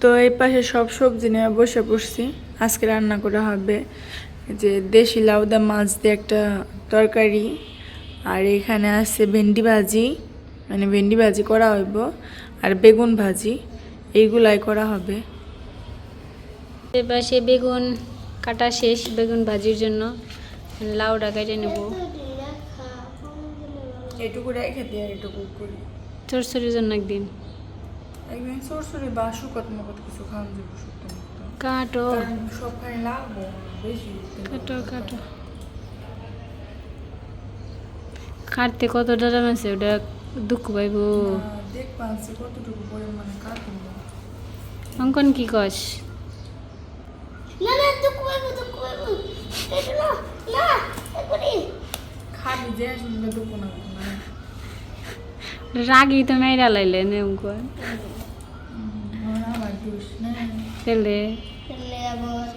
তো এই পাশে সব সবজি নিয়ে বসে পড়ছি। আজকে রান্না করা হবে যে দেশি লাউদা মাছ দিয়ে একটা তরকারি আর এখানে আছে ভেন্ডি ভাজি মানে ভেন্ডি ভাজি করা হইব আর বেগুন ভাজি এইগুলাই করা হবে। এবার সে বেগুন কাটা শেষ বেগুন ভাজির জন্য লাউটা কেটে নেব। এটুকু রেখে দিয়ে আর এটুকু করি। চরচরির জন্য একদিন। একদিন সরসরি বা শুকত মকত কিছু খাওয়ান যাব শুক্তো কাটো। সবখানে লাগবো বেশি কাটো কাটো। কাটতে কত দাম আছে ওটা দুঃখ পাইব। দেখ পাচ্ছি কতটুকু পরিমাণে কাটবো অঙ্কন কি কস? না না এটা খাবি যে শুনলে দুপুর না না। রাগি তো মেয়েরা লাইলে নে না তেলে ফেলে আবার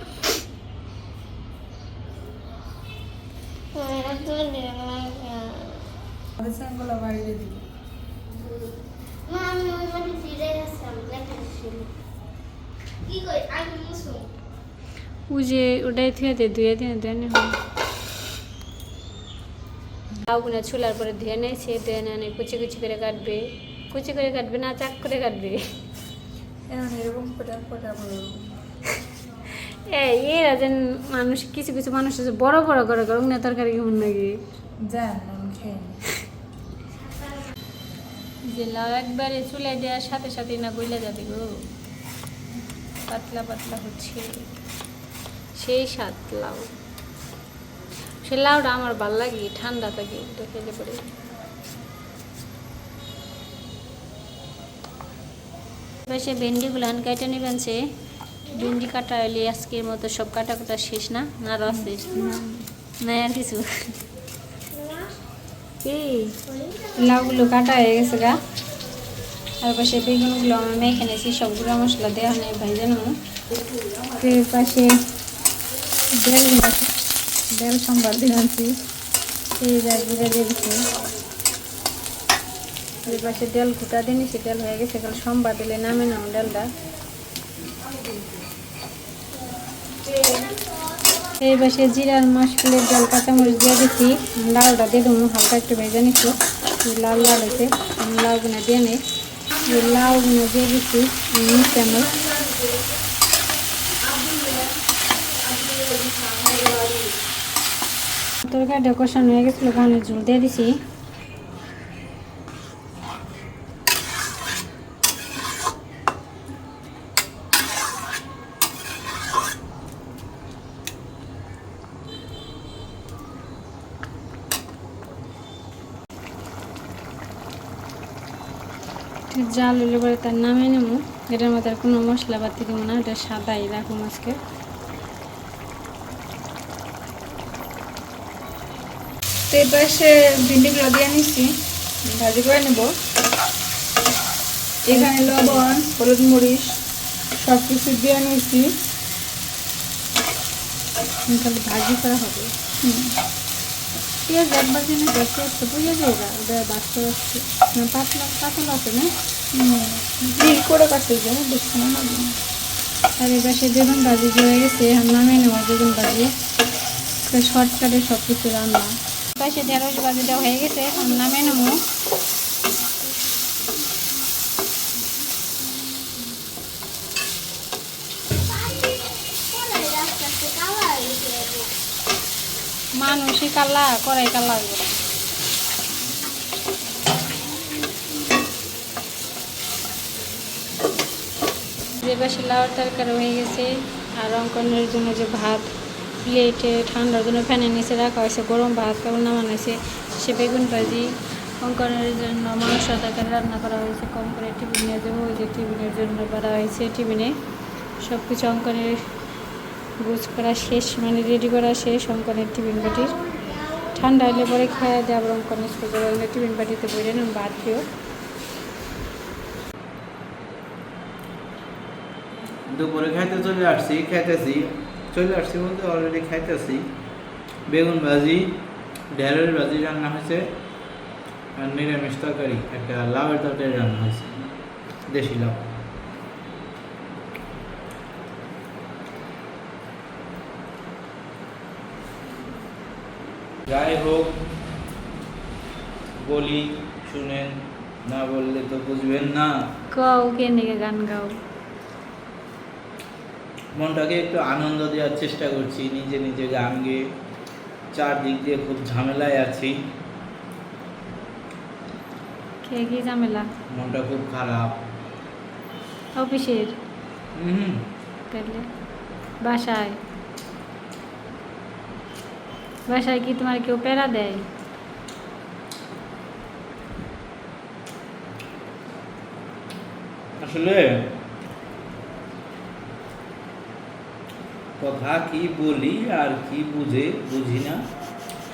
না যে ওটাই থুয়ে দে দিয়ে দেন লাউগুনা ছুলার পরে ধুয়ে নেছে ধুয়ে নেনে কুচি কুচি করে কাটবে কুচি করে কাটবে না চাক করে কাটবে এরকম ফোটা ফোটা এই এরা যেন মানুষ কিছু কিছু মানুষ আছে বড় বড় করে করে উনি তরকারি কেমন নাকি? জান আমি খেয়ে নি। যে লাউ একবারে চুলাই দেওয়ার সাথে সাথে না গইলে যাবে গো। পাতলা পাতলা হচ্ছে। সেই স্বাদ লাউ। সে লাউটা আমার ভালো লাগে ঠান্ডা থাকে এটা খেলে পরে। সে ভেন্ডিগুলো হান কাটা নেবেন সে ভেন্ডি কাটা হলে আজকের মতো সব কাটা কাটা শেষ না? না রস আছে? না আর কিছু? এই, লাউগুলো কাটা হয়ে গেছে গা। আর পাশে বেগুনগুলো আমি মেখে নিয়েছি সব গুঁড়া মশলা দেওয়া নেই ভাই, জানো? এর পাশে বেল বেল সম্বার দিয়ে আনছি এই যা গুঁড়া দিয়ে এর পাশে ডাল কুটা দিয়ে নিছি ডাল হয়ে গেছে। কাল সোমবার দিলে নামে নাও ডালটা এই পাশে জিরার মাসফুলের ডাল কাঁচামরিচ দিয়ে দিচ্ছি লাউটা দিয়ে দেবো, হালকা একটু ভেজে নিচ্ছি লাল লাল হয়েছে লাউগুলো দিয়ে নিই। এই লাউগুলো দিয়ে দিচ্ছি মিট চামচ। তরকারিটা কষানো হয়ে গেছিল গানের ঝোল দিয়ে দিছি। জাল হলে পরে তার নামে নেব। এটার মধ্যে আর কোনো মশলা পাতি দেবো না, এটা সাদাই রাখুন আজকে। তো এই পাশে ভিন্ডিগুলো দিয়ে নিচ্ছি, ভাজি করে নেব। এখানে লবণ, হলুদ মরিচ সব কিছু দিয়ে নিচ্ছি। ভাজি করা হবে। পেঁয়াজ একবার জন্য দেখতে হচ্ছে বুঝে যাবে ওটা বাচ্চা হচ্ছে। না পাতলা পাতলা আছে না? মিল করে কাটতে যাব দেখছি না আর এবার সে বেগুন ভাজি যে হয়ে গেছে আর নামে নেওয়া বেগুন ভাজি শর্টকাটে সব কিছু রান্না পাশে ঢেঁড়স দেওয়া হয়ে গেছে আর নামে নেব। মানুষই কাল্লা করাই কাল্লা হইব। যে লাউর তরকারি হয়ে গেছে আর অঙ্কনের জন্য যে ভাত প্লেটে ঠান্ডার জন্য ফ্যানের নিচে রাখা হয়েছে গরম ভাত কেমন নামানো হয়েছে সে বেগুন ভাজি অঙ্কনের জন্য মাংস তরকারি রান্না করা হয়েছে কম করে টিফিন যাব ওই যে টিফিনের জন্য করা হয়েছে টিফিনে সব কিছু অঙ্কনের গুজ করা শেষ মানে রেডি করা শেষ, অঙ্কনের টিফিন বাটির ঠান্ডা হলে পরে খাওয়া দিয়ে আবার অঙ্কনের স্কুল যাব টিফিন বাটিতে বইরে নেন বাদ দিও। দুপুরে খাইতে চলে আসছি, খাইতেছি। চলে আসছি বলতে অলরেডি খাইতেছি। বেগুন ভাজি ঢেঁড়ের ভাজি রান্না হয়েছে, আর নিরামিষ তরকারি, একটা লাউয়ের তরকারি রান্না হয়েছে, দেশি লাউ। যাই হোক বলি শুনেন না বললে তো বুঝবেন না। গাও কে নিকে গান গাও। মনটাকে একটু আনন্দ দেওয়ার চেষ্টা করছি নিজে নিজে গান গেয়ে। চারদিক দিয়ে খুব ঝামেলায় আছি। কে কি ঝামেলা? মনটা খুব খারাপ। অফিসের? হুম। তাহলে বাসায়? বাসায় কি তোমার কেউ প্যারা দেয় আসলে, কথা কি বলি আর কি বুঝে বুঝি না,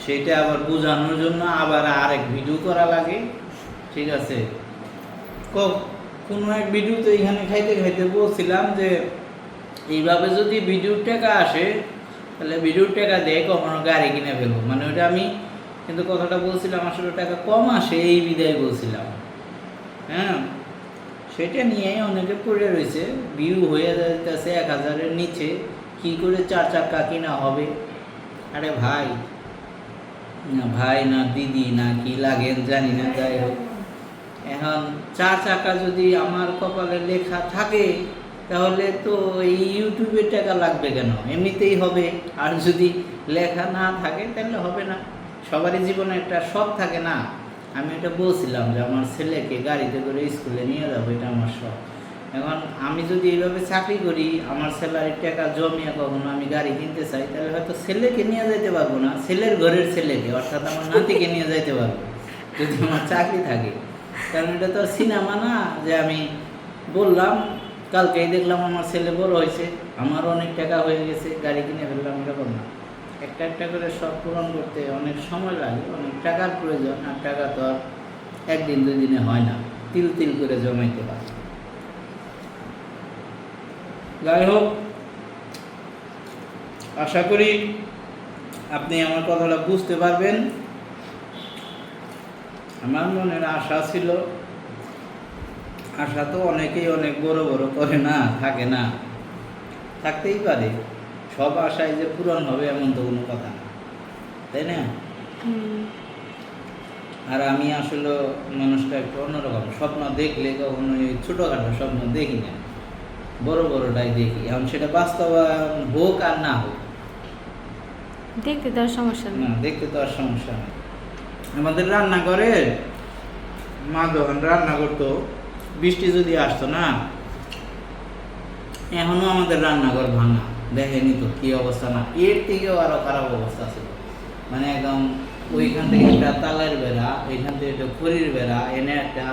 সেটা আবার বোঝানোর জন্য আবার আরেক ভিডিও করা লাগে, ঠিক আছে? কোনো এক ভিডিওতে এখানে খাইতে খাইতে বলছিলাম যে, এইভাবে যদি ভিডিওর টাকা আসে তাহলে ভিডিওর টাকা দেয় কখনো গাড়ি কিনে ফেলব। মানে ওটা আমি কিন্তু কথাটা বলছিলাম, আসলে টাকা কম আসে, এই বিদায় বলছিলাম। হ্যাঁ? সেটা নিয়েই অনেকে পড়ে রয়েছে। ভিউ হয়ে যাইতেছে এক হাজারের নিচে। কি করে চার চাকা কিনা হবে? আরে ভাই। না ভাই না, দিদি না, কি লাগেন জানি না, যাই হোক। এখন চার চাকা যদি আমার কপালে লেখা থাকে তাহলে তো এই ইউটিউবের টাকা লাগবে কেন? এমনিতেই হবে। আর যদি লেখা না থাকে, তাহলে হবে না। সবারই জীবনে একটা শখ থাকে না। আমি এটা বলছিলাম যে আমার ছেলেকে গাড়িতে করে স্কুলে নিয়ে যাব, এটা আমার শখ। এখন আমি যদি এইভাবে চাকরি করি, আমার স্যালারির টাকা জমিয়ে কখনো আমি গাড়ি কিনতে চাই, তাহলে হয়তো ছেলেকে নিয়ে যাইতে পারব না, ছেলের ঘরের ছেলেকে, অর্থাৎ আমার নাতিকে নিয়ে যাইতে পারব, যদি আমার চাকরি থাকে। কারণ এটা তো সিনেমা না, যে আমি বললাম কালকেই দেখলাম আমার ছেলে বড় হয়েছে, আমার অনেক টাকা হয়ে গেছে, গাড়ি কিনে ফেললাম, এরকম না। একটা একটা করে সব পূরণ করতে অনেক সময় লাগে, অনেক টাকার প্রয়োজন, আর টাকা তো আর একদিন দুই দিনে হয় না, তিল তিল করে জমাইতে হয়। যাই হোক, আশা করি আপনি আমার কথাটা বুঝতে পারবেন। আমার মনের আশা ছিল আশা তো অনেকেই অনেক বড় বড় করে না থাকে না। থাকতেই পারে। সব আশায় যে পূরণ হবে এমন তো কোনো কথা না। তাই না? আর আমি আসলে মানুষটা একটু অন্যরকম। স্বপ্ন দেখলে কখনো ছোটোখাটো স্বপ্ন দেখি না। বড় বড়টাই দেখি। এখন সেটা বাস্তবায়ন হোক আর না হোক। দেখতে তো আর সমস্যা না দেখতে তো আর সমস্যা নেই। আমাদের রান্নাঘরে মা যখন রান্না করতো বৃষ্টি যদি আসতো না, এখনও আমাদের রান্নাঘর ভাঙা। দেখেনি তো কি অবস্থা না। এর থেকেও আরও খারাপ অবস্থা ছিল। মানে একদম ওইখান থেকে একটা তালের বেড়া, ওইখান থেকে একটা খড়ির বেড়া, এনে একটা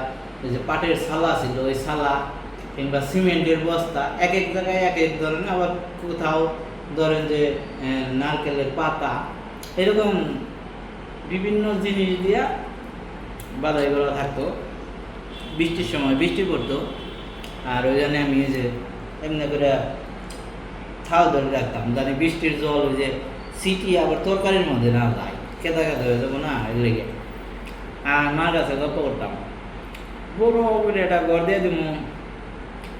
ওই যে পাটের সালা ছিল, ওই সালা কিংবা সিমেন্টের বস্তা, এক এক জায়গায় এক এক ধরনের। আবার কোথাও ধরেন যে নারকেলের পাতা, এরকম বিভিন্ন জিনিস দিয়া বাদাই করা থাকতো। বৃষ্টির সময়, বৃষ্টি পড়তো। আর ওই জন্য আমি যে এমনি করে থাল ধরে রাখতাম, জানি বৃষ্টির জল ওই যে সিটি আবার তরকারির মধ্যে না যায় কেদা কেদা হয়ে যাব না, এর লেগে। আর মার কাছে গল্প করতাম, বড় করে একটা ঘর দিয়ে দিব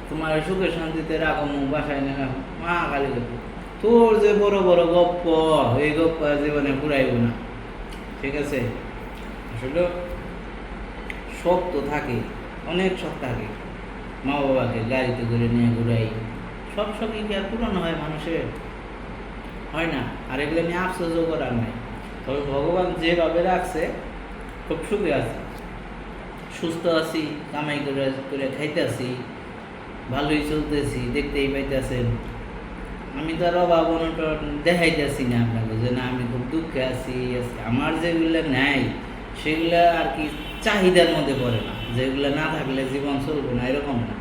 তোমার সুখে শান্তিতে রাখো মুখ বাসায় না রাখো মা। খালি তোর যে বড় বড় গপ্প, এই গপ্প জীবনে পুরাইব না। ঠিক আছে? আসলে শখ তো থাকে। অনেক শখ থাকে। মা বাবাকে গাড়িতে করে নিয়ে ঘুরাই। সব শখই কি আর পূরণ হয় মানুষের? হয় না। আর এগুলো নিয়ে আফসোসও করার নাই। তবে ভগবান যেভাবে রাখছে, খুব সুখে আছে। সুস্থ আছি, কামাই করে করে খাইতেছি ভালোই চলতেছি, দেখতেই পাইতেছেন। আমি তো আর অভাব অনটন দেখাইতেছি না আপনাকে যে না, আমি খুব দুঃখে আছি। আমার যেগুলো নেয় সেগুলো আর কি চাহিদার মধ্যে পড়ে না। যেগুলো না থাকলে জীবন চলবে না, এরকম না।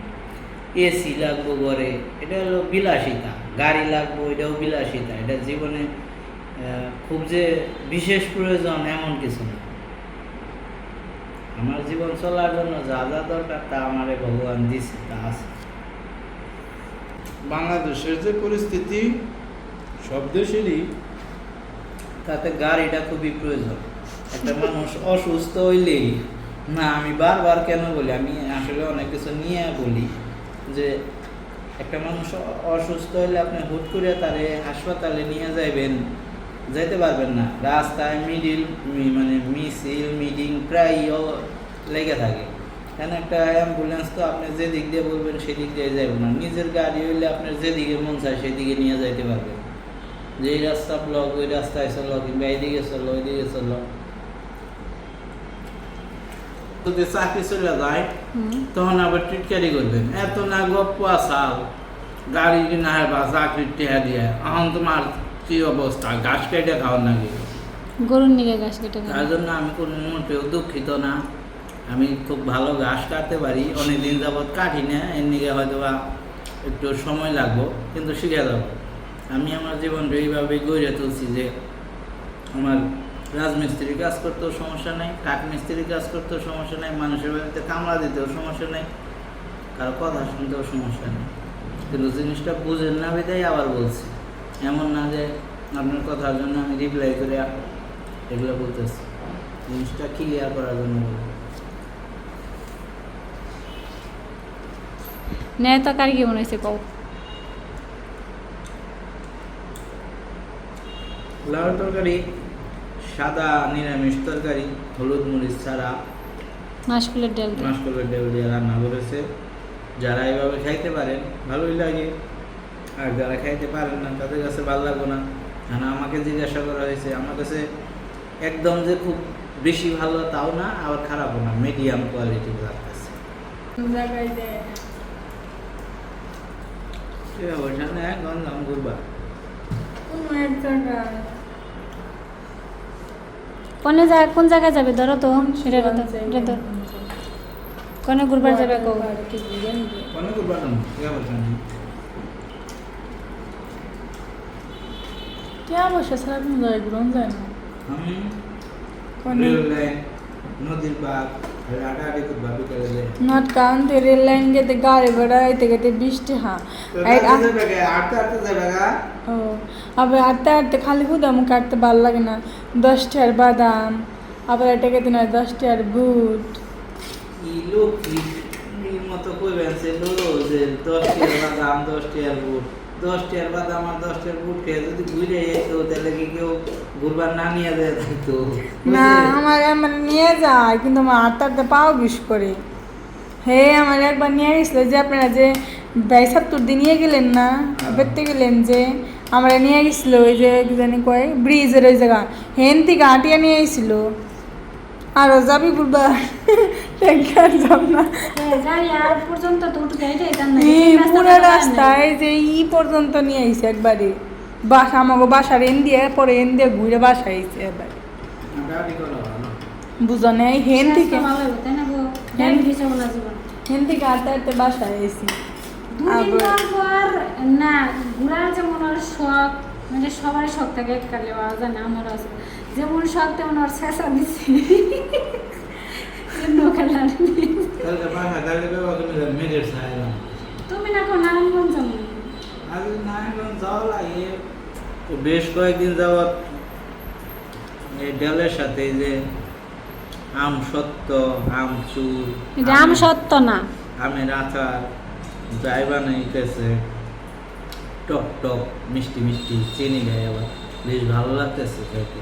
এসি লাগবো ঘরে, এটা হলো বিলাসিতা। গাড়ি লাগবো, এটাও বিলাসিতা। এটা জীবনে খুব যে বিশেষ প্রয়োজন এমন কিছু না। আমার জীবন চলার জন্য যা যা দরকার তা আমারে ভগবান দিছে, তা আছে। বাংলাদেশের যে পরিস্থিতি, সব দেশেরই তাতে গাড়িটা খুবই প্রয়োজন। একটা মানুষ অসুস্থ হইলেই না, আমি বারবার কেন বলি? আমি আসলে অনেক কিছু নিয়ে বলি যে, একটা মানুষ অসুস্থ হলে আপনি হুট করে তারে হাসপাতালে নিয়ে যাইবেন, যাইতে পারবেন না। রাস্তায় মিডিল মানে মিছিল মিটিং প্রায় লেগে থাকে। কেন? একটা অ্যাম্বুলেন্স তো আপনি যেদিক দিয়ে বলবেন সেদিক দিয়ে যাবেন না। নিজের গাড়ি হইলে আপনার যেদিকে মন চায় সেদিকে নিয়ে যাইতে পারবেন। যে রাস্তা ব্লক ওই রাস্তায় চলো কিংবা এইদিকে চলো, ওইদিকে চলো। যদি চাকরি চলে যায় তখন আবার টিটকারি করবেন। এত না গপ্প আসাল গাড়ি কিনা হয় বা চাকরির টেহা দিয়ে এখন তোমার কি অবস্থা? ঘাস কেটে খাওয়ার নাকি? গরুর নিগে গাছ কেটে তার জন্য আমি কোনো মোটেও দুঃখিত না। আমি খুব ভালো ঘাস কাটতে পারি অনেক দিন যাবৎ কাটি না এর নিকে হয়তো বা একটু সময় লাগবো কিন্তু শিখে যাব। আমি আমার জীবনটা এইভাবে গড়ে তুলছি যে আমার রাজমিস্ত্রির কাজ করতেও সমস্যা নেই কাঠ মিস্ত্রির কাজ করতেও সমস্যা নেই মানুষের বাড়িতে কামলা দিতেও সমস্যা নেই কারও কথা শুনতেও সমস্যা নেই কিন্তু জিনিসটা বুঝেন না বিদায় আবার বলছি এমন না যে আপনার কথার জন্য আমি রিপ্লাই করে এগুলো বলতেছি জিনিসটা ক্লিয়ার করার জন্য বলছি। ন্যায় তো কার কি মনে হয়েছে কও লাউ তরকারি সাদা নিরামিষ তরকারি হলুদ মরিচ ছাড়া মাসকুলের ডাল। মাসকলের ডাল দিয়ে রান্না করেছে। যারা এইভাবে খাইতে পারেন ভালোই লাগে। আর যারা খাইতে পারেন না তাদের কাছে ভালো লাগবে না। কারণ আমাকে জিজ্ঞাসা করা হয়েছে আমার কাছে একদম যে খুব বেশি ভালো তাও না আবার খারাপও না। মিডিয়াম কোয়ালিটির লাগতেছে ওইখানে গঞ্জাম ঘুরবা। কোনো কোন জায়গা কোন জায়গায় যাবে? ধরো তো এটা তো এটা তো কোনে ঘুরবার যাবে কও? অনেক ঘুরবা কেন ঠিক আছে কে বসে সারা দিন যায়? গ্রহণ যায় না। আমি? কোনে? রেল লাইন নদীর রেল যেতে গাড়ি ঘোড়া এতে গেতে বৃষ্টি হ্যাঁ। আটটা আটটা যাবে ও আবার হাঁটতে হাঁটতে খালি হুদাম কাটতে ভালো লাগে না। দশটার বাদাম আবার এটা খেতে নয় দশটার বুট। মতো কইবেন সে যে দশ টিয়ার বাদাম দশ টিয়ার বুট। দশ টিয়ার বাদাম আর দশ টিয়ার বুট খেয়ে যদি ঘুরে যেত তাহলে কি কেউ ঘুরবার না নিয়ে যায় থাকতো না আমার আমার নিয়ে যায় কিন্তু আমার হাঁটতে পাও বিষ করে। হে আমার একবার নিয়ে গেছিল যে আপনারা যে বাইসাত্তর দিয়ে নিয়ে গেলেন না বেরতে গেলেন যে আমরা নিয়ে গেছিল ওই যে জানি কয় ব্রিজের ওই জায়গা। হেন থেকে আটিয়া নিয়ে গেছিল। আরও যাবি ঘুরবা যাব না। এই পুরো রাস্তায় যে ই পর্যন্ত নিয়ে আইছে একবারে। বাসা আমাকে বাসার এন দিয়ে পরে এন দিয়ে ঘুরে বাসা আইছে করা বুঝো নাই হেন থেকে হেন থেকে হাঁটতে হাঁটতে বাসায় আইছি। না ঘোরার যেমন ওর শখ মানে সবারই শখ থাকে এককালে পাওয়া যায় না আমার আছে। যেমন শখ তেমন ওর শেষা ছায় তুমি না কোন নারায়ণগঞ্জ আজ নারায়ণগঞ্জ যাওয়া লাগে। বেশ কয়েকদিন যাওয়া এই ডালের সাথে এই যে আম সত্য আম চুর রাম সত্য না। আমের আচার। যাই বানাইতেছে টক টক মিষ্টি মিষ্টি চিনি দেয় আবার বেশ ভালো লাগতেছে খেতে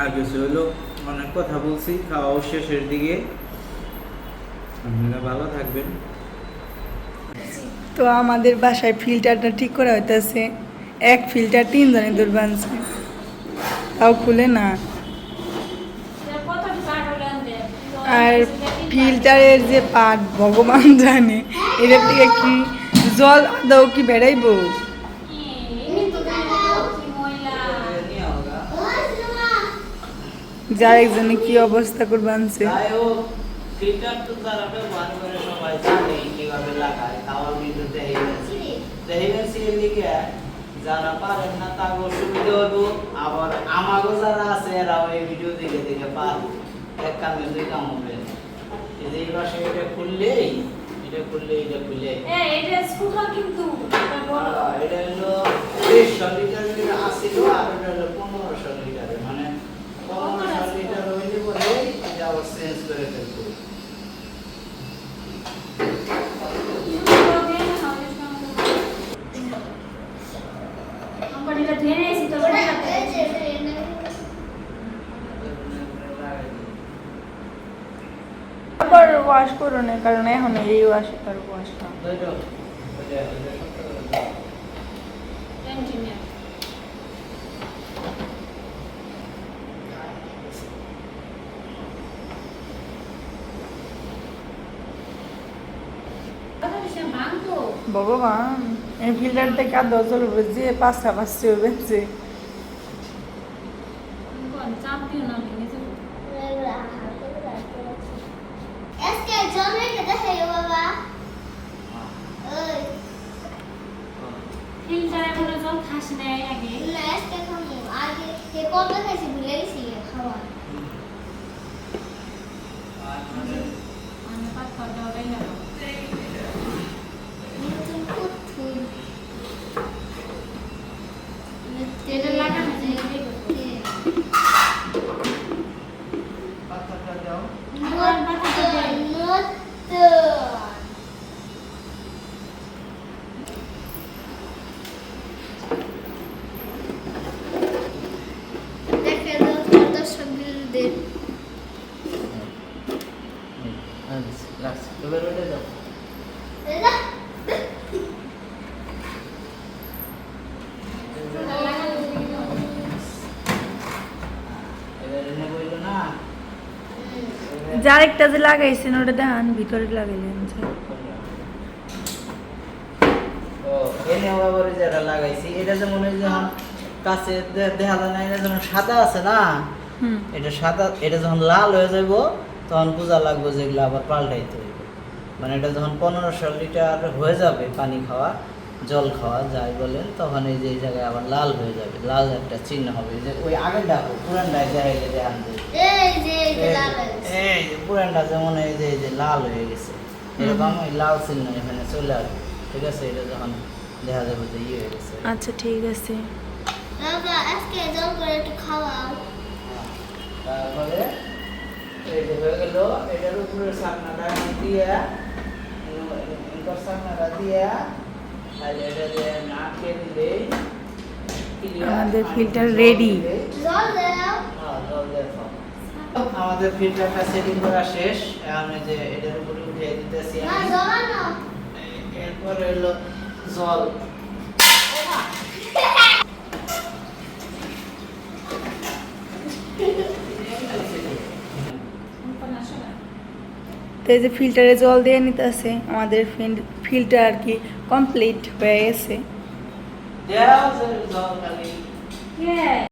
আর কিছু হলো অনেক কথা বলছি খাওয়া শেষের দিকে। আপনারা ভালো থাকবেন। তো আমাদের বাসায় ফিল্টারটা ঠিক করা হইতেছে। এক ফিল্টার তিনজনে দূর বানছে। তাও খুলে না। আর ফিল্টারের যে পাট, ভগবান জানে। এটার থেকে কি জল আদাও কি বেড়াইবো? যার একজনে কি অবস্থা করে বানছে যাই হোক, ফিল্টার তো তারা ব্যবহার করে সবাই জানে কীভাবে লাগায়, তাও দেখে গেছি দেখে গেছি এদিকে যারা পারেন না তারও সুবিধা হইব। আবার আমারও যারা আছে, এরাও এই ভিডিও দেখে দেখে পারবে। এক কামে দুই কাম হবে এই যে এই পাশে এটা খুললেই এটা খুললে। এটা খুলে কিন্তু এটা হলো দেড়শো লিটার যেটা আসছিল আর এটা হলো পনেরোশো লিটারের। মানে পনেরোশো লিটার হইলে পরে এটা চেঞ্জ করে ফেলতে হবে। ওয়াশ করো না কারণ এখন এই ওয়াশ তার ওয়াশ না দুইটো ওইটা ওইটা সত্য করে দাও। ইঞ্জিনিয়ার ভগবান এই ফিল্টার থেকে আর দশ হবে যে পাঁচটা পাঁচটি হবে যে চাপ দিও না ভেঙে যাব আজকে জমে খেতে হয় বাবা ওই ফিল্টারে কোনো জল খাস নেই আগে না আজকে খামু আগে যে কবে খাইছি ভুলে গেছি খাওয়া আমি পাত খাওয়া দাওয়া গেল নতুন পুতুল এটা লাগানো যায় এটা বের করতে। পাথরটা দাও আবার পাতাটা দে। নতুন দেখে দাও তোমার দর্শক বিরুদ্ধে রাখছি এবার ওইটা দাও দাদা এটা লাগানো যায় না। এবার এনে বইলো না এবার- যার একটা যে লাগাইছেন ওটা দেখান ভিতরে লাগাইলেন যেটা লাগাইছি এটা কাছে দে- দেখা যায় না এটা যেমন সাদা আছে না? এটা সাদা এটা যখন লাল হয়ে যাইব তখন বোঝা লাগবে আবার পাল্টাইতে হইব। মানে এটা যখন পনেরোশো লিটার হয়ে যাবে পানি খাওয়া জল খাওয়া যাই বলেন তখন এই যে এই জায়গায় আবার লাল হয়ে যাবে লাল একটা চিহ্ন হবে যে ওই আগের ডাকো পুরানটায় দেখাইলে দেখান যে এই যে পুরানটা যেমন এই যে এই যে লাল হয়ে গেছে এরকম ওই লাল চিহ্ন এখানে চলে আসবে ঠিক আছে এটা যখন দেখা যাবে যে ইয়ে হয়ে গেছে আচ্ছা ঠিক আছে দাদা আজকে জল করে একটু খাওয়াও তারপরে এই যে হয়ে গেল এটার উপরে সাকনাটা দিয়ে এরপর সাকনাটা দিয়ে আমাদের filter ready। জল দাও জল দিয়ে খাও। আমাদের ফিল্টারটা সেটিং করা শেষ এখন এই যে এটার উপরে উঠিয়ে দিতেছি না আমি জল এরপরে হলো জল কোন আসে না। তো এই যে ফিল্টারে জল দিয়ে নিতেছে আমাদের ফিল্টার আর কি কমপ্লিট হয়ে গেছে দেওয়া জল খালি কে